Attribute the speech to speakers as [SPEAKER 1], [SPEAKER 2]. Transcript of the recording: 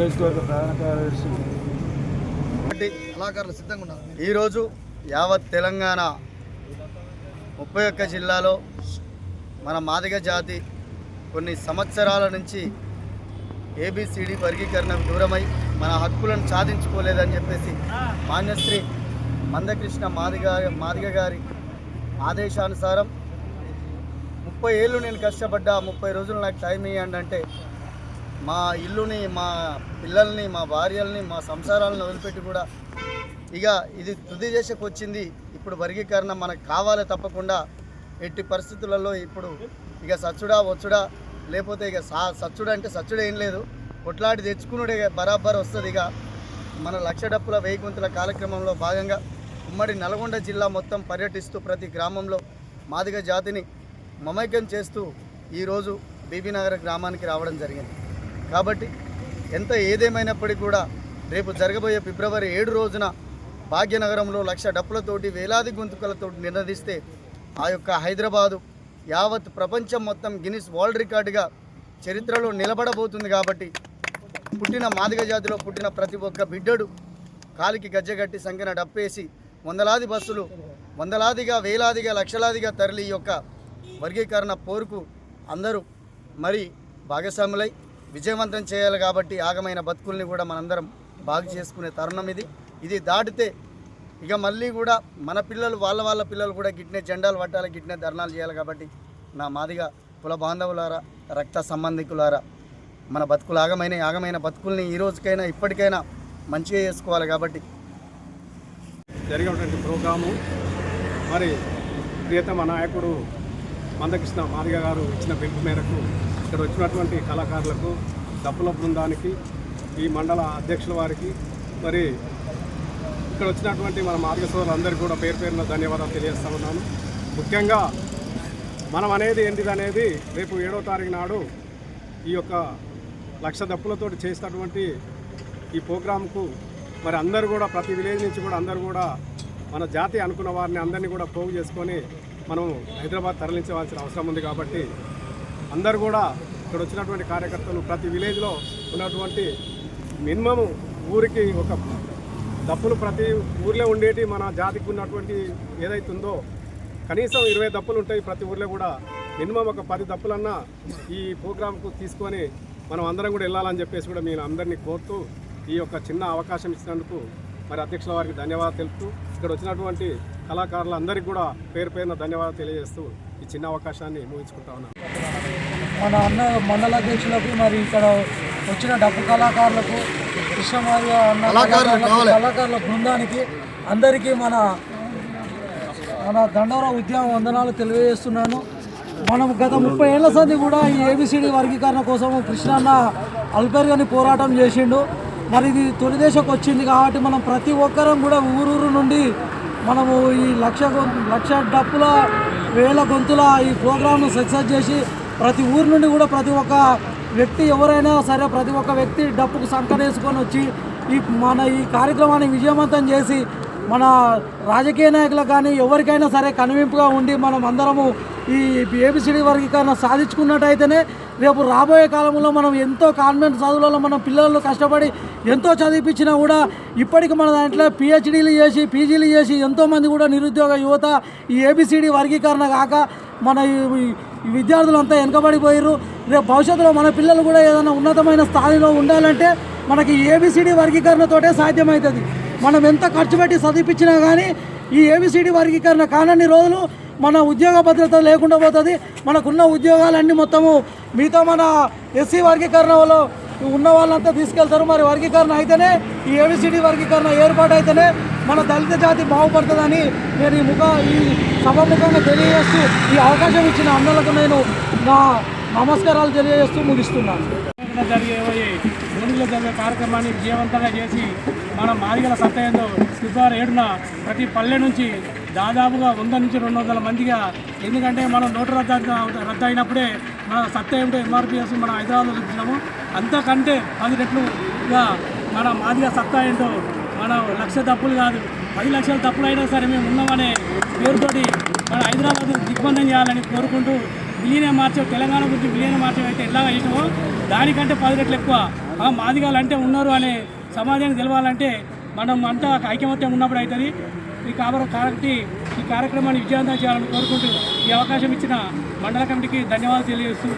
[SPEAKER 1] ప్రధాన కార్యదర్శి.
[SPEAKER 2] కళాకారులు సిద్ధంగా ఉన్నారు.
[SPEAKER 3] ఈరోజు యావత్ తెలంగాణ ముప్పై ఒక్క జిల్లాలో మన మాదిగ జాతి కొన్ని సంవత్సరాల నుంచి ఏబిసిడి వర్గీకరణకు దూరమై మన హక్కులను సాధించుకోలేదని చెప్పేసి మాన్యశ్రీ మందకృష్ణ మాదిగ మాదిగ గారి ఆదేశానుసారం ముప్పై ఏళ్ళు నేను కష్టపడ్డా ముప్పై రోజులు నాకు టైం ఇవ్వండి అంటే మా ఇల్లుని మా పిల్లల్ని మా భార్యల్ని మా సంసారాలను వదిలిపెట్టి కూడా ఇక ఇది తుది దశకు వచ్చింది. ఇప్పుడు వర్గీకరణ మనకు కావాలి తప్పకుండా. ఎట్టి పరిస్థితులలో ఇప్పుడు ఇక సచ్చుడా వచ్చుడా లేకపోతే ఇక సా సచ్చుడా అంటే సచ్చుడు ఏం లేదు. కొట్లాడి తెచ్చుకునుడే బరాబర్ వస్తుంది ఇక. మన లక్ష డప్పుల వెయ్యి గుంతుల కార్యక్రమంలో భాగంగా ఉమ్మడి నల్గొండ జిల్లా మొత్తం పర్యటిస్తూ ప్రతి గ్రామంలో మాదిగ జాతిని మమైక్యం చేస్తూ ఈరోజు బీబీనగర్ గ్రామానికి రావడం జరిగింది. కాబట్టి ఎంత ఏదేమైనప్పటికీ కూడా రేపు జరగబోయే ఫిబ్రవరి ఏడు రోజున భాగ్యనగరంలో లక్ష డప్పులతోటి వేలాది గొంతుకలతో నినదిస్తే ఆ యొక్క హైదరాబాదు యావత్ ప్రపంచం మొత్తం గిన్నిస్ వరల్డ్ రికార్డుగా చరిత్రలో నిలబడబోతుంది కాబట్టి పుట్టిన మాదిగ జాతిలో పుట్టిన ప్రతి ఒక్క బిడ్డడు కాలికి గజ్జగట్టి సంఖ్యన డప్పేసి వందలాది బస్సులు వందలాదిగా వేలాదిగా లక్షలాదిగా తరలి యొక్క వర్గీకరణ పోరుకు అందరూ మరి భాగస్వాములై విజయవంతం చేయాలి కాబట్టి ఆగమైన బతుకుల్ని కూడా మనందరం బాగు చేసుకునే తరుణం ఇది. ఇది దాటితే ఇక మళ్ళీ కూడా మన పిల్లలు వాళ్ళ వాళ్ళ పిల్లలు కూడా గిట్నే జెండాలు పట్టాలి గిట్నే ధర్నాలు చేయాలి కాబట్టి నా మాదిగా కుల బాంధవులారా రక్త సంబంధికులారా మన బతుకులు ఆగమైన ఆగమైన బతుకుల్ని ఈ రోజుకైనా ఇప్పటికైనా మంచిగా చేసుకోవాలి కాబట్టి
[SPEAKER 4] జరిగినటువంటి ప్రోగ్రాము మరి ప్రియతమ నాయకుడు మందకృష్ణ మాదిగ గారు ఇచ్చిన పిలుపు మేరకు ఇక్కడ వచ్చినటువంటి కళాకారులకు దప్పుల బృందానికి ఈ మండల అధ్యక్షుల వారికి మరి ఇక్కడ వచ్చినటువంటి మన మాదిగ సోదరులందరికీ కూడా పేరు పేరున ధన్యవాదాలు తెలియజేస్తా ఉన్నాను. ముఖ్యంగా మనం అనేది ఏంటిది అనేది రేపు ఏడో తారీఖు నాడు ఈ యొక్క లక్ష దప్పులతోటి చేసినటువంటి ఈ ప్రోగ్రాంకు మరి అందరూ కూడా ప్రతి విలేజ్ నుంచి కూడా అందరూ కూడా మన జాతి అనుకున్న వారిని అందరినీ కూడా పోగు చేసుకొని మనం హైదరాబాద్ తరలించవలసిన అవసరం ఉంది కాబట్టి అందరు కూడా ఇక్కడ వచ్చినటువంటి కార్యకర్తలు ప్రతి విలేజ్లో ఉన్నటువంటి మినిమం ఊరికి ఒక దప్పులు ప్రతి ఊర్లో ఉండేటి మన జాతికి ఉన్నటువంటి ఏదైతే ఉందో కనీసం ఇరవై దప్పులు ఉంటాయి ప్రతి ఊర్లో కూడా మినిమం ఒక పది దప్పులన్నా ఈ ప్రోగ్రాంకు తీసుకొని మనం అందరం కూడా వెళ్ళాలని చెప్పేసి కూడా మీరు అందరినీ కోరుతూ ఈ యొక్క చిన్న అవకాశం ఇచ్చినందుకు మరి అధ్యక్షుల వారికి ధన్యవాదాలు తెలుపుతూ ఇక్కడ వచ్చినటువంటి కళాకారులందరికీ కూడా పేరు పేరున ధన్యవాదాలు తెలియజేస్తూ ఈ చిన్న అవకాశాన్ని ముగించుకుంటా ఉన్నాను.
[SPEAKER 5] మన అన్న మండల అధ్యక్షులకు మరి ఇక్కడ వచ్చిన డప్పు కళాకారులకు కృష్ణమార్య అన్న కళాకారుల బృందానికి అందరికీ మన మన దండవరం ఉద్యమ వందనాలు తెలియజేస్తున్నాను. మనం గత ముప్పై ఏళ్ళ సంది కూడా ఈ ఏబిసిడి వర్గీకరణ కోసం కృష్ణన్న అల్పేరుగాని పోరాటం చేసిండు. మరి ఇది తొలి దశకు వచ్చింది కాబట్టి మనం ప్రతి ఒక్కరం కూడా ఊరూరు నుండి మనము ఈ లక్ష లక్ష డప్పుల వేల గొంతుల ఈ ప్రోగ్రామ్ను సక్సెస్ చేసి ప్రతి ఊరు నుండి కూడా ప్రతి ఒక్క వ్యక్తి ఎవరైనా సరే ప్రతి ఒక్క వ్యక్తి డప్పుకు సంకరేసుకొని వచ్చి ఈ మన ఈ కార్యక్రమాన్ని విజయవంతం చేసి మన రాజకీయ నాయకులకు కానీ ఎవరికైనా సరే కనువింపుగా ఉండి మనం అందరము ఈ ఏబిసిడి వర్గీకరణ సాధించుకున్నట్టయితేనే రేపు రాబోయే కాలంలో మనం ఎంతో కాన్వెంట్ చదువులలో మన పిల్లలు కష్టపడి ఎంతో చదివిపించినా కూడా ఇప్పటికి మన దాంట్లో పిహెచ్డీలు చేసి పీజీలు చేసి ఎంతోమంది కూడా నిరుద్యోగ యువత ఈ ఏబిసిడి వర్గీకరణ కాక మన విద్యార్థులంతా వెనకబడిపోయారు రేపు భవిష్యత్తులో మన పిల్లలు కూడా ఏదైనా ఉన్నతమైన స్థాయిలో ఉండాలంటే మనకి ఏబిసిడి వర్గీకరణతోటే సాధ్యమవుతుంది. మనం ఎంత ఖర్చు పెట్టి చదివిపించినా కానీ ఈ ఏబిసిడి వర్గీకరణ కానన్ని రోజులు మన ఉద్యోగ భద్రత లేకుండా పోతుంది. మనకున్న ఉద్యోగాలన్నీ మొత్తము మిగతా మన ఎస్సీ వర్గీకరణ వాళ్ళు ఉన్న వాళ్ళంతా తీసుకెళ్తారు. మరి వర్గీకరణ అయితేనే ఈ ఏబిసిడి వర్గీకరణ ఏర్పాటు అయితేనే మన దళిత జాతి బాగుపడుతుందని నేను ఈ ముఖ ఈ సభాముఖంగా తెలియజేస్తూ ఈ అవకాశం ఇచ్చిన అన్నలకు నేను నా నమస్కారాలు తెలియజేస్తూ ముగిస్తున్నాను.
[SPEAKER 6] జరిగే భూమిలో జరిగే కార్యక్రమాన్ని విజయవంతంగా చేసి మన మాదిగల సత్తా ఏందో ఫిబ్రవరి ఏడున ప్రతి పల్లె నుంచి దాదాపుగా వంద నుంచి రెండు వందల మందిగా ఎందుకంటే మనం నోటు రద్దు రద్దు అయినప్పుడే మన సత్తా ఏమిటో ఎంఆర్పిఎస్ మన హైదరాబాద్లో చూపించినాము. అంతకంటే పది రెట్లుగా మన మాదిగ సత్తా ఏంటో మన లక్ష తప్పులు కాదు పది లక్షల తప్పులైనా సరే మేము ఉన్నామనే పేరుతోటి మన హైదరాబాద్ దిగ్బంధం చేయాలని కోరుకుంటూ విలీనం మార్చే తెలంగాణ గురించి విలీనం మార్చడం అయితే ఎలాగ ఇష్టమో దానికంటే పది రెట్లు ఎక్కువ. మాదిగాలు అంటే ఉన్నారు అనే సమాజానికి తెలవాలంటే మనం అంతా ఐకమత్యం ఉన్నప్పుడు అవుతుంది. ఈ కాబట్టి కాబట్టి ఈ కార్యక్రమాన్ని విజయవంతం చేయాలని కోరుకుంటూ ఈ అవకాశం ఇచ్చిన మండల కమిటీకి ధన్యవాదాలు తెలియజేస్తూ